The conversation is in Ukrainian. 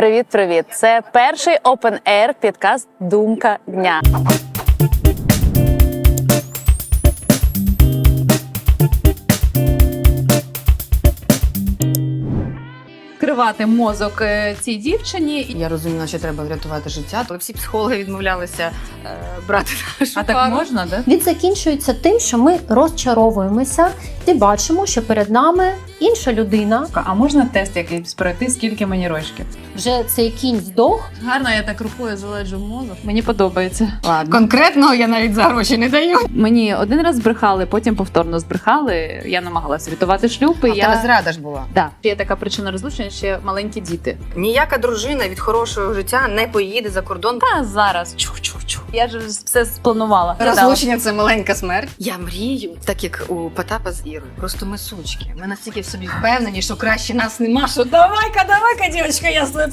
Привіт, привіт! Це перший Open Air підкаст Думка дня. Кривати мозок е, цій дівчині. Я розуміла, що треба врятувати життя, але всі психологи відмовлялися брати нашу А так пару. можна, да? Він закінчується тим, що ми розчаровуємося і бачимо, що перед нами інша людина. А можна тест якийсь пройти, скільки мені рожків? Вже цей кінь здох. Гарно, я так рукою залежу мозок. Мені подобається. Ладно. Конкретно я навіть за гроші не даю. Мені один раз збрехали, потім повторно збрехали. Я намагалася рятувати шлюб. І А в тебе я... зрада ж була. Да. Є така причина розлучення, ще маленькі діти. Ніяка дружина від хорошого життя не поїде за кордон. Та зараз чух-чух-чух. Я ж все спланувала. Розлучення це маленька смерть. Я мрію, так як у Потапа з Ірою. Просто ми сучки. Ми настільки в собі впевнені, що краще нас нема. Що давай-ка, давай-ка, дівчинка, я з тобою